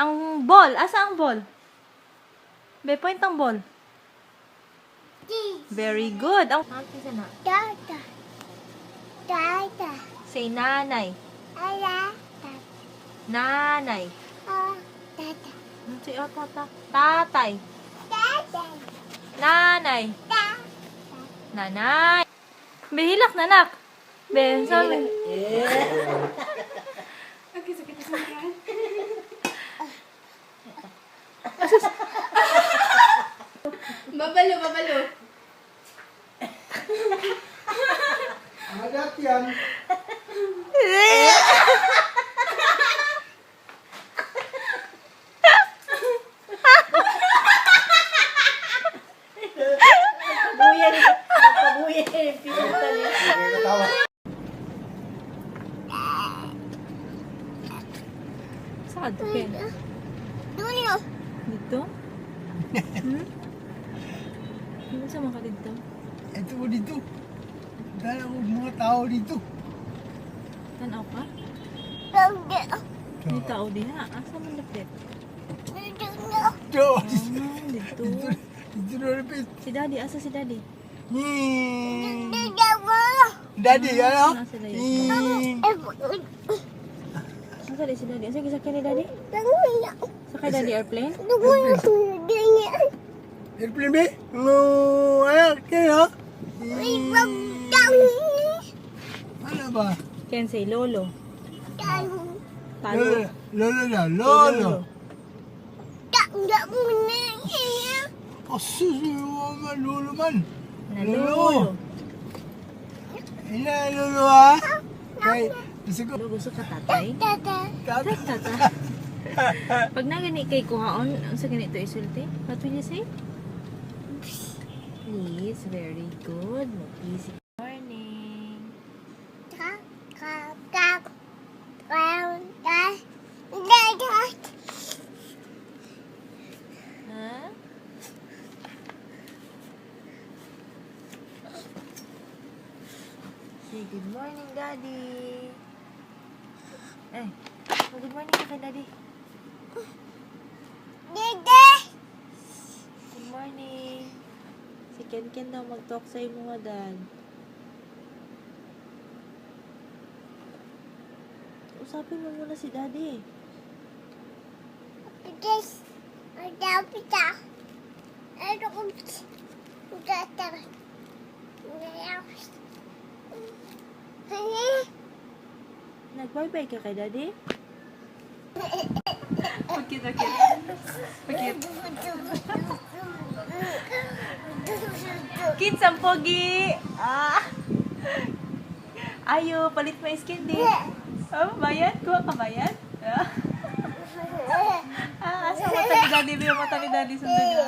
Ang ball. Asa ang ball? Be, point ang ball. Very good. Ang Ang. Dada. Dada. Say nanay. Ala. Nanay. Ah. Dada. Ano si oh, tata? Tatay. Dada. Nanay. Da. Nanay. Be, hilak na nak. Be, sabi. Babalo, babalo. Magat yan. Buyan, pabuyan, Dito? Hmm? Ano sa mga dito? Ito mo dito. Dala ko mga tao dito. Tanaw ka? May tao diha. Asa man lapit? Dulo. Ito. Ah, dito. Dito na repit. Si daddy, asa si daddy? Hmm. Daddy, ano? Na? Hmm. Asa di si daddy? Asa ni daddy? Sakay daddy airplane? Dulo. Dulo. Airplane ba? Ano? Ano? Kaya? Hmm. Ano ba? Ken say lolo. Dada. Talo. Lolo. Lolo na. Lolo. Dada muna. Iya. Asus mo man. Lolo man. Na Lolo. lolo. Ina, lolo ha? Kay, gusto ko. Lolo, gusto ka tatay? Dada. Tata. Tata. Pag nagani kay kuhaon, ang sa ganito isulti? What will you say? Please, very good. Mag-easy. Morning. Ha? Say good morning, Daddy. Eh, good morning ka kay Daddy. Dada. Good morning. Si Ken Ken daw mag-talk sa mga dad. Usapin mo muna si Daddy. This. Ada pita. Ada. Udah ter. Udah Nag-bye-bye ka kay Daddy? Pagkit, pagkit. Pagkit. Kids, ang pogi! Ah! Ayo, palit mo yung skin din. Oh, bayan? Kuha ka bayan? Ah, ah asa mata ni Daddy? May mata ni Daddy sundan niya.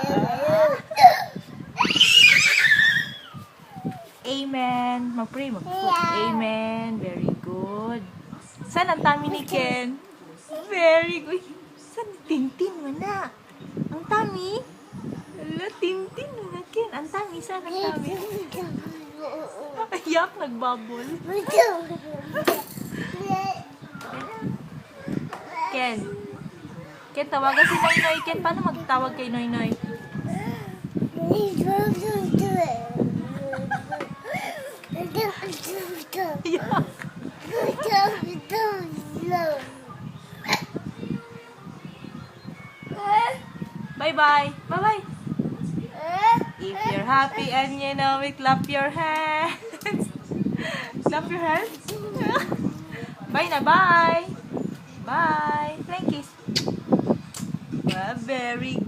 Amen. Mag-pray, mag-put. Amen. Very good. Saan ang tummy ni Ken? Very good. Saan tintin mo na? Ang tummy? Ala, tintin mo na, Ken. Ang tummy, saan ang tummy? Yak, nagbubble. Ken. Ken, tawagan si Noy Noy. Ken, paano magtawag kay Noy Noy? Yak. Bye-bye. Bye-bye. If you're happy and you know it, clap your hands. clap your hands. bye na, bye. Bye. Thank you. Well, very